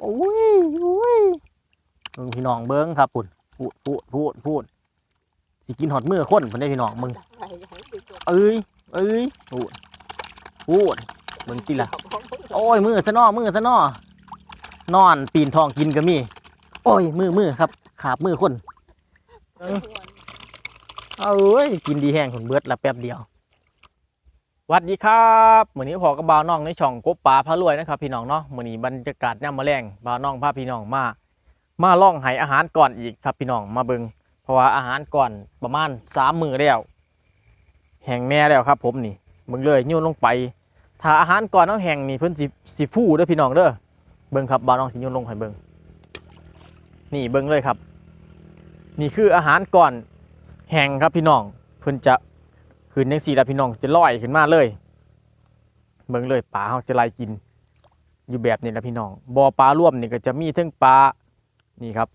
โอ้ยโอ้ยเบิ่งพี่น้องเบิ้งครับปุ่นพูดพูดพูดพูดสิกินหอดมือคนเพิ่นได้พี่น้องมึงเอ้ยเอ้ยพูดพูดเบิ่งติล่ะโอ้ยมือซะนอมือซะนอนอนปีนทองกินก็มี โอ้ยมือมือครับ ขาบมือคนเอ้ยกินดีแห้งผลเบิดละแป๊บเดียวส วัสดีครับเหมือนนี้พอกับบาวน้องในช่องกบปลาพารวยนะครับ พี่น้องเนาะเหมือนนี้บรรยากาศย่ำมะแรงบาวน้องพาพี่น้องมา มาล่องไหอาหารก่อนอีกครับพี่น้องมาเบิงเพราะว่าอาหารก่อนประมาณสามมือแล้วแห้งแน่แล้วครับ ผมนี่เบิงเลยโยนลงไป ถ้าอาหารก่อนเอาแห้งนี่เพิ่นสิสิฟู่เด้อพี่น้องเด้อเบิงครับบาวน้องสิโยนลงให้เบิงนี่เบิงเลยครับ นี่คืออาหารก่อนแห้งครับพี่น้องเพิ่นจะ คืนยังสี่แล้วพี่น้องจะลอยขึ้นมาเลยเบิ่งเลยปลาเขาจะไล่กิน อยู่แบบนี้ละพี่น้องบ่อปลาร่วมนี่ก็จะมีทั้งปลานี่ครับ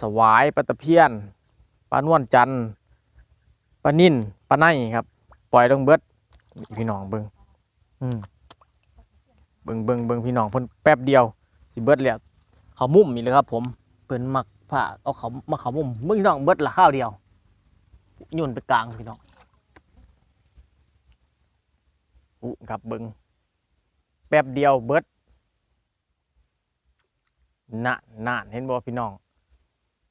สวายปลาตะเพียนปลานวลจันทร์ปลานิ่นปลาไนครับ ปล่อยลงเบิดพี่น้องเบิ่งอืมเบิ่งเบิ่งเบิ่งพี่น้องเพิ่นแป๊บเดียวสิเบิดแล้วเขามุ่มนี่เลยครับ ผมเพิ่นมักผ้าเอาเขามาเขามุมมึงพี่น้องเบิดละข้าวเดียวโยนไปกลางพี่น้อง อุครับเบิงแป๊บเดียวเบิดน่ะนานเห็นบ่พี่น้อง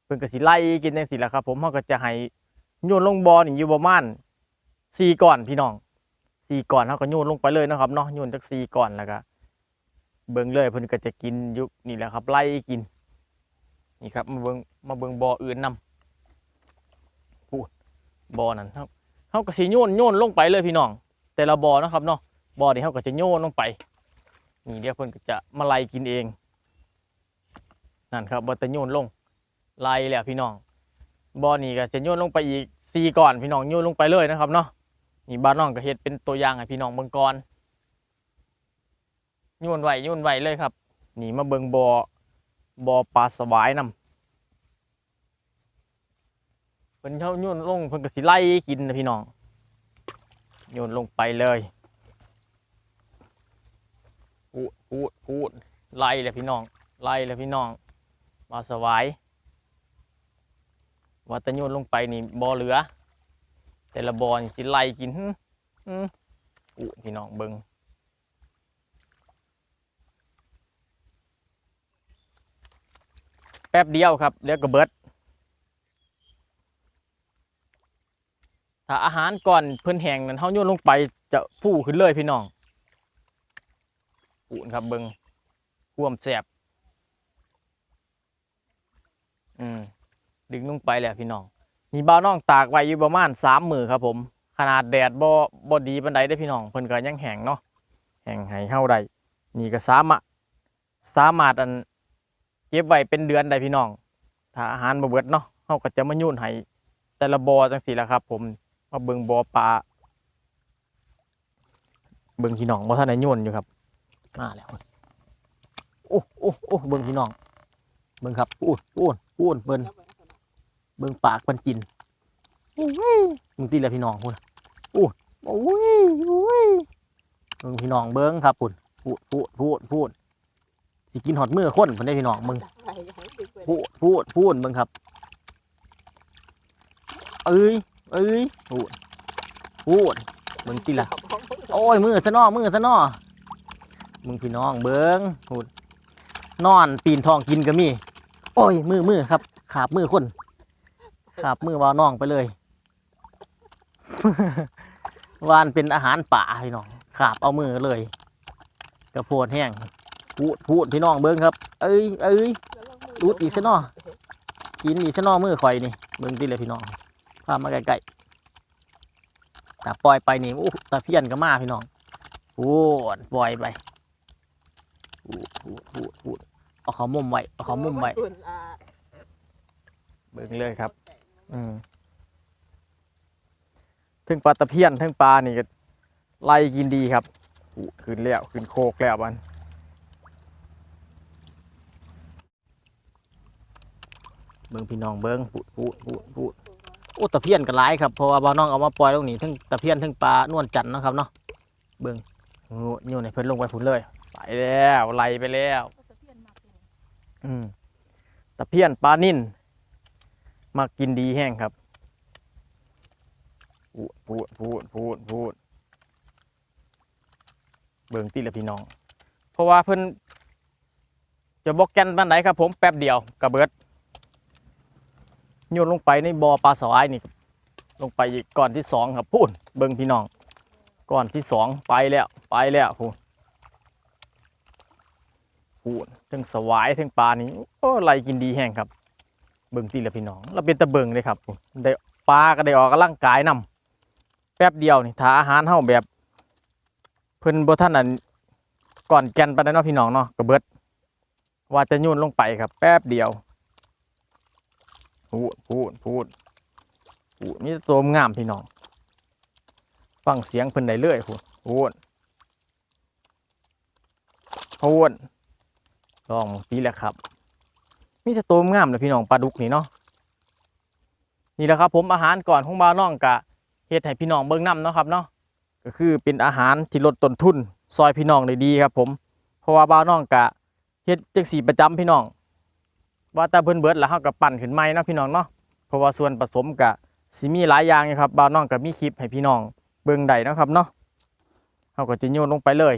เพิ่นก็สิไล่กินจังซี่แหละครับ ผมเฮาก็จะให้โยนลงบ่อนี่อยู่ประมาณ4ก่อนพี่น้อง4ก่อนเฮาก็โยนลงไปเลยนะครับเนาะโยนจัก4ก่อนแล้วก็เบิ่งเลยเพิ่นก็จะกินอยู่นี่แหละครับ ไล่กิน นี่ครับ มาเบิ่งมาเบิ่งบ่ออื่นนํบอนั่นครับเขาก็สิโยนโยนลงไปเลยพี่น้อง แต่ละบ่อนะครับเนาะ บ่อนี่เขาก็จะโยนลงไป นี่เดี๋ยวเพิ่นก็จะมาไล่กินเองนั่นครับบอแต่โยนลงไล่แล้วพี่น้องบ่อนี่ก็จะโยนลงไปอีกสี่ก่อนพี่น้องโยนลงไปเลยนะครับเนาะนี่บ้านน้องก็เฮ็ดเป็นตัวอย่างให้พี่น้องเบิ่งก่อนโยนไว้โยนไว้เลยครับนี่มาเบิ่งบอบ่อปลาสวายนำเพิ่นเขาโยนลงเพิ่นก็สิไล่กินนะพี่น้องโยนลงไปเลย พูดพูดไล่เลยพี่น้องไล่เลยพี่น้องมาสวายว่าแต่โยนลงไปนี่บ่เหลือ แต่ละบอนี่สิไล่กินหึหึพูดพี่น้องเบิ่งแป๊บเดียวครับเดี๋ยวก็เบิดถ้าอาหารก่อนเพิ่นแห้งนั้นเฮาโยนลงไปจะฟูขึ้นเลยพี่น้อง อุ่นครับเบิงควมแสบอืมดึงลงไปแล้วพี่น้องมีบ่าน้องตากไว้อยู่ประมาณสามมือครับผม ขนาดแดดบ่บ่ดีปานใดได้พี่น้องเพิ่นก็ยังแห้งเนาะแห้งให้เฮาได้นี่ก็สามารถสามารถอันเก็บไว้เป็นเดือนได้พี่น้อง ถ้าอาหารบ่เบิดเนาะเฮาก็จะมาโยนให้แต่ละบ่อจังซี่ละครับ ผมมาเบิ่งบ่อปลาเบิ่งพี่น้องบ่ทันได้โยนอยู่ครับ มาแล้วโอ้โอ้โอ้เบิ่งพี่น้อง เบิ่งครับอู้อู้อู้เบิ่งเบิ่งปากมันกินโอ้ยมึงตีแล้วพี่น้องพุ่นอู้โอ้ยโอ้ยเบิ่งพี่น้องเบิ่งครับพุ่นพูดพูดพูดพูดสิกินหอดมือคนเพิ่นได้พี่น้องมึงพูดพูดพูดมึงครับ เอ้ยเอ้ยพูดพูดมึงติละโอ้ยมือซะนอมือซะนอ มึงพี่น้องเบิ้งพูดนอนปีนทองกินก็มี โอ้ย มือมือครับ ขาบมือคน ขาบมือวาวน้องไปเลย วานเป็นอาหารป่าพี่น้อง ขาบเอามือเลย กระโพดแห้งพูดพูดพี่น้องเบิ้งครับ เอ้ยเอ้ยอูดอีกซะนาะกินอีกซะเนอมือข่อยนี่ เบิ่งติเลยพี่น้องพามาใกล้ๆแต่ปล่อยไปนี่โอ้ตะเพียนก็มาพี่น้องพูดปล่อยไป พูดพูดพูดพูดเอาเขามุมไว้เอาเขามุมไว้เบิ่งเลยครับ อืมถึงปลาตะเพียนถึงปลานี่ก็ไล่กินดีครับพูดขึ้นแล้วขึ้นโคกแล้วมันเบิ่งพี่น้องเบิ่งพูดพูดพูดพูดโอ้ตะเพียนก็หลายครับเพราะว่าบ่าวน้องเอามาปล่อยตรงนี้ทั้งตะเพียนทั้งปลานวลจันทร์เนาะครับเนาะเบิ่งโอ้โยนให้เพิ่นลงไปพุ่นเลย ไปแล้วไล่ไปแล้วอืมตะเพียนปลานิ่นมากินดีแห้งครับพูดพูดพูดพูดพูดเบิ่งตีละพี่น้อง เพราะว่าเพิ่นจะบอกแกนบ้านไหนครับผมแป๊บเดียวกระเบิดโยนลงไปในบ่อปลาสวายนี่ ลงไปอีกก่อนที่สองครับพูดเบิ่งพี่น้อง ก่อนที่สองไปแล้ว ไปแล้วพูด พูดทั้งสวายทั้งปลานี่โอ้ไหลกินดีแห้งครับ เบิ่งตีละพี่น้องเราเป็นตะเบิ่งเลยครับพู้นได้ปลาก็ได้ออกกำลังกายนํแป๊บเดียวนี่ถ้าอาหารเฮาแบบ เพิ่นบ่ท่านอันก่อนแกนปานใดเนาะพี่น้องเนาะกระเบิด ว่าจะโยนลงไปครับ แป๊บเดียวพูดพูดพูดพูดมีแต่ตัวงามพี่น้อง ฟังเสียงเพิ่นได้เรื่อยพูดพูดพูด ลองตีแหละครับ มีแต่ตัวงามเลยพี่น้องปลาดุกนี่เนาะนี่แหละครับ ผมอาหารก่อนของบ้าน้องกะเฮ็ดให้พี่น้องเบิ่งนํเนาะครับเนาะก็คือเป็นอาหารที่ลดต้นทุนซอยพี่น้องได้ดีครับ ผมเพราะว่าบ้าน้องกะเฮ็ดจังสีประจำพี่น้อง ว่าแต่เพิ่นเบิดแล้วเฮาก็ปั่นขึ้นใหม่นะพี่น้องเนาะเพราะว่าส่วนผสมกะสิมีหลายอย่างอยู่ครับบ้าน้องก็มีคลิปให้พี่น้องเบิ่งได้นะครับเนาะเฮาก็จะโยนลงไปเลย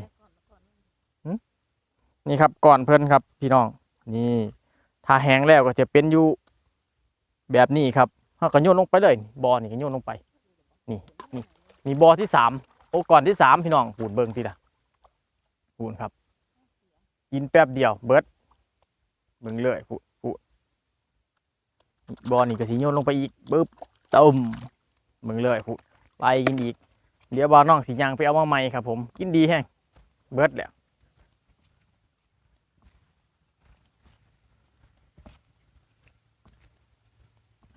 นี่ครับก่อนเพิ่นครับพี่น้องนี่ถ้าแห้งแล้วก็จะเป็นอยู่แบบนี้ครับเฮาก็โยนลงไปเลยบ่อนี่ก็โยนลงไป นี่นี่นี่บ่อที่สามโอ้ก่อนที่สามพี่น้องปูนเบิงทีละปูนครับกินแป๊บเดียวเบิดเบิงเลยปูปูบ่อนี่ก็สิโยนลงไปอีกปึ๊บต้มเบิงเลยปูไปกินอีก เดี๋ยวบ่อน้องสิย่างไปเอามาใหม่ครับ ผม กินดีแฮงเบิร์ดแล้ว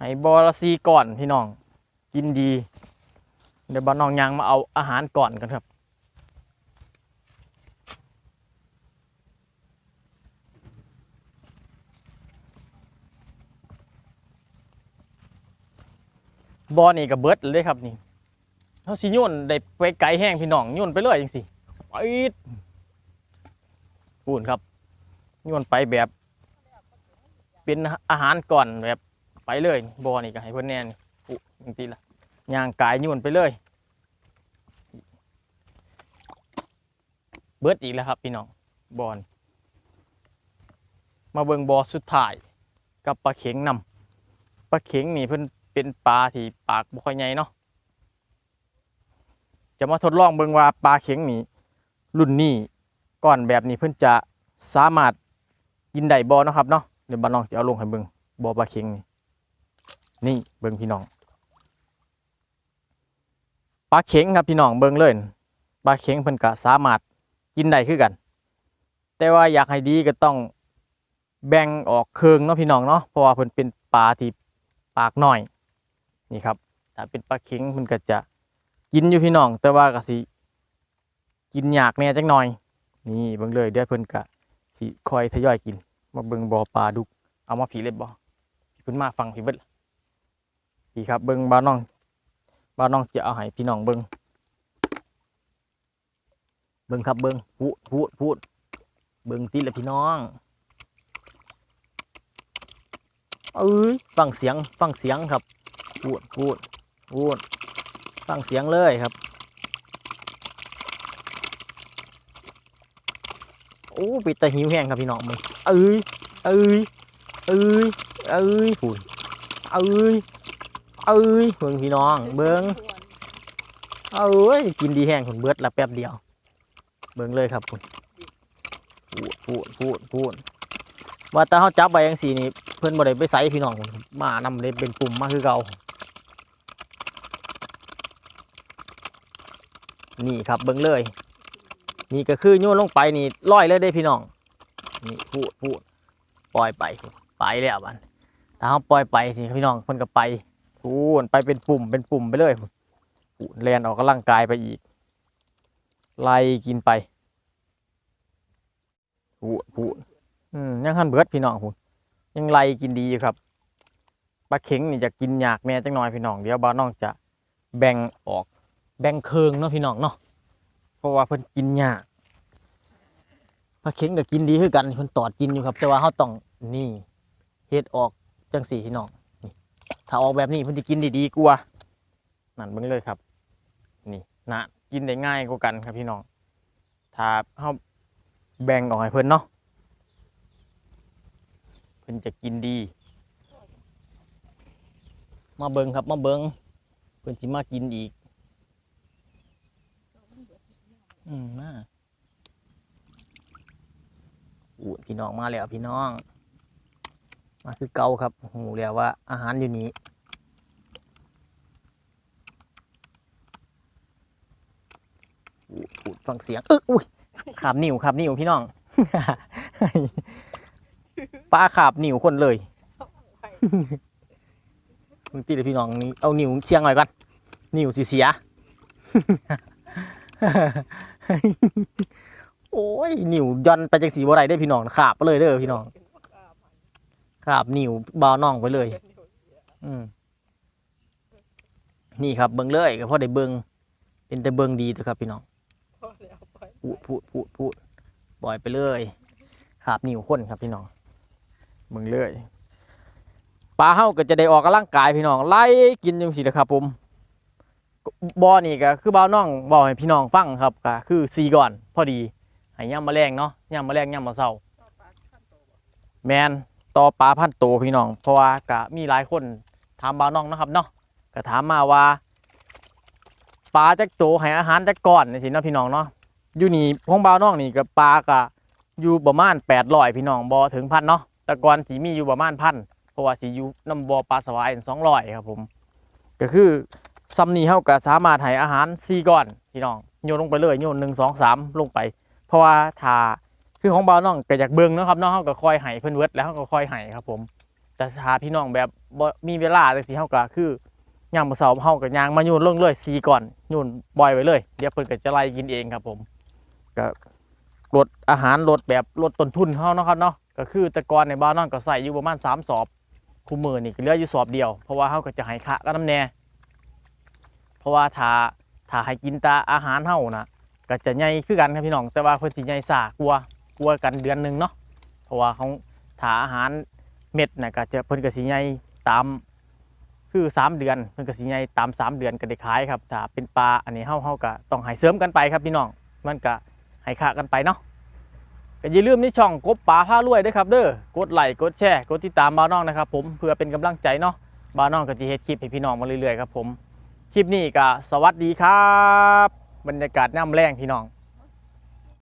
ให้บอละซีก่อนพี่น้อง กินดี เดี๋ยวบ้านน้องยางมาเอาอาหารก่อนกันครับบอนี่กับเบิร์ดเลยครับนี่เขาสิโยนได้ไปไกลแห้งพี่น้องโยนไปเลยจังสิไปดปูนครับโยนไปแบบ เป็นอาหารก่อนแบบ ไปเลยบอนี่ก็ให้เพื่อนแน่นปุ๊จริงๆละย่างกายโยนไปเลย เบิดอีกแล้วครับพี่น้องบอลมาเบิงบอสุดท้าย กับปลาเข็งนำปลาเข็งนี่เพิ่นเป็นปลาที่ปากบ่ค่อยใหญ่เนาะจะมาทดลองเบิงว่าปลาเข็งนี่รุ่นนี้ก่อนแบบนี้เพิ่นจะสามารถกินได้บ่เนาะครับเนาะเดี๋ยวบ้านน้องจะเอาลงให้เบิงบอปลาเข็งนี่ นี่เบิงพี่น้องปลาเข็งครับพี่น้องเบิ่งเลยปลาเข็งเพิ่นก็สามารถกินได้คือกัน แต่ว่าอยากให้ดีก็ต้องแบ่งออกเครืองเนาะพี่น้องเนาะเพราะว่าเพิ่นเป็นปลาที่ปากน้อยนี่ครับถ้าเป็นปลาเข็งเพิ่นก็จะกินอยู่พี่น้อง แต่ว่าก็สิกินยากแน่จักหน่อย นี่เบิ่งเลยเดี๋ยวเพิ่นก็สิคอยทยอยกิน มาเบิ่งบ่อปลาดุก เอามาผีเล็บบ่เพิ่นมาฟังผีเบิด พี่ครับเบิ่งบ้านน้องว่านน้องจะเอาให้พี่น้องเบิงเบิงครับเบิงพูดพูดพูดเบิงตีละพี่น้องเอ้ยฟังเสียงฟังเสียงครับพูดพูดพูดฟังเสียงเลยครับ โอ้ปิดตาหิวแห้งครับพี่น้องมึงเอ้ยเอ้ยเอ้ยเอ้ยพูดเอ้ย เอ้ยเบิ่งพี่น้อง เบิงเอ้ยกินดีแห้งคนเบิดละแป๊บเดียว เบิ่งเลยครับคุณพูดพูดพูดพูดว่าแต่เขาจับไปยังสีนี่เพื่อนบ่ได้ไปใส่พี่น้องผมมานำเลยเป็นปุ่มมาคือเก่านี่ครับเบิ่งเลย นี่ก็คือโยนลงไปนี่ลอยเลยได้พี่น้องนี่พูดพูดปล่อยไปไปแล้วบันถ้าเขาปล่อยไปสิพี่น้องเพิ่นก็ไป พูดไปเป็นปุ่มเป็นปุ่มไปเลยแลนออกกำลังกายไปอีก ไล่กินไปพูดพูยังหันเบิดพี่น้องพูดยังไล่กินดีอยู่ครับปลาเข็งนี่จะกินยากแม่จังน้อยพี่น้องเดี๋ยวบ้าน้องจะแบ่งออก แบ่งเคืองเนาะพี่น้องเนาะเพราะว่าเพิ่นกินยากปลาเข็งก็กินดีคือกันเพิ่นตอดกินอยู่ครับ แต่ว่าเขาต้องนี่เฮ็ดออกจังสี่พี่น้อง ถ้าออกแบบนี้เพิ่นจะกินด้ดีกว่านั่นเบิ่งเลยครับ นี่นะกินได้ง่ายกว่ากันครับพี่น้องถ้าเฮาแบ่งออกให้เพิ่นเนาะเพิ่นจะกินดี มาเบิ่งครับมาเบิ่งเพิ่นสิมากินอีก อืมมาอู้พี่น้องมาแล้วพี่น้อง มาคือเก่าครับหูแล้วว่าอาหารอยู่นี้อู้พูดฟังเสียงเอออุ้ยขาบนิ่วขาบนิ่วพี่น้องปลาขาบนิ่วคนเลยมึงตีเลยพี่น้องนี่เอานิ่วเชียงหน่อยก่อนนิ่วสีเสีย โอ้ยนิ่วย่อนไปจากสีบ่ไรได้อพี่น้องขาบไปเลยเด้อพี่น้อง ขาบนิ่วบาวน่องไปเลย อืมนี่ครับเบิ่งเลยก็พอได้เบิ่งเป็นแต่เบิ่งดีเถอะครับพี่น้องพูดพูดพูดพูดปล่อยไปเลยขาบนิ่วคนครับพี่น้องเบิ่งเลยปลาเฮาก็จะได้ออกกำลังกายพี่น้องไล่กินจังซี่แหละครับผมบอนี่ก็คือบ่าวน้องบอกให้พี่น้องฟังครับก็คือซีก่อน พอดีให้ย่ำมะแรงเนาะย่ำมะแรงย่ำมะเศร้าแมน ต่อปลาพันโตวพี่น้อง เพราะว่าก็มีหลายคนถามบ่าวน้องนะครับเนาะก็ถามมาว่าปลาจักโตให้อาหารจักก่อนนี่สิเนาะพี่น้องเนาะอยู่นี่ของบ่าวน้องนี่ก็ปลาก็อยู่ประมาณแปดร้อยพี่น้องบ่ถึงพันเนาะแต่ก่อนสีมีอยู่ประมาณพันเพราะว่าสีอยู่น้ำบ่อปลาสวายสองร้อยครับผม ก็คือซัมนี่เฮาก็สามารถให้อาหารสี่ก้อนพี่น้องโยนลงไปเลยโยนหนึ่งสองสามลงไป เพราะว่าถ้า คือของบ่าวน้องก็อยากเบิ่งนะครับเน้องเฮาก็คอยให้เพิ่นเวิร์ดแล้วเฮาก็คอยให้ครับ ผม แต่ถ้าพี่น้องแบบมีเวลาจังซี่เฮาก็คือยามมื้อเช้าเฮาก็ยางมาโยนลงเลยสีก่อนโยนบ่อยไว้เลย เดี๋ยวเพิ่นก็จะไล่กินเองครับ ผมก็ลดอาหารลดแบบลดต้นทุนเฮาเนาะครับเนาะก็คือต่ก่อนในบ่าวน้องก็ใส่อยู่ประมาณ3สอบคู่มือนี่ก็เหลืออยู่สอบเดียวเพราะว่าเฮาก็จะให้คะกับน้ำแน่เพราะว่าถ้าถ้าให้กินตาอาหารเฮานะก็จะใหญ่คือกันครับพี่น้องแต่ว่าเพิ่นสิใหญ่ซากว่า กลัวกันเดือนหนึ่งเนาะเพราะว่าเขาถาอาหารเม็ดนะก็จะเพิ่นก็สิใหญ่ตามคือสามเดือนเพิ่นก็สิใหญ่ตามสามเดือนก็ได้ขายครับถ้าเป็นปลาอันนี้เฮาเฮาก็ต้องให้เสริมกันไปครับพี่น้องมันก็ให้ค่ากันไปเนาะก็อย่าลืมในช่องกบปลาผ้ารวยด้วยครับเด้อกดไลค์กดแชร์กดติดตามบ่าน้องนะครับผมเพื่อเป็นกำลังใจเนาะบ่าน้องก็จะเฮ็ดคลิปให้พี่น้องมาเรื่อยๆครับผมคลิปนี้ก็สวัสดีครับ บรรยากาศย่ำแรงพี่น้อง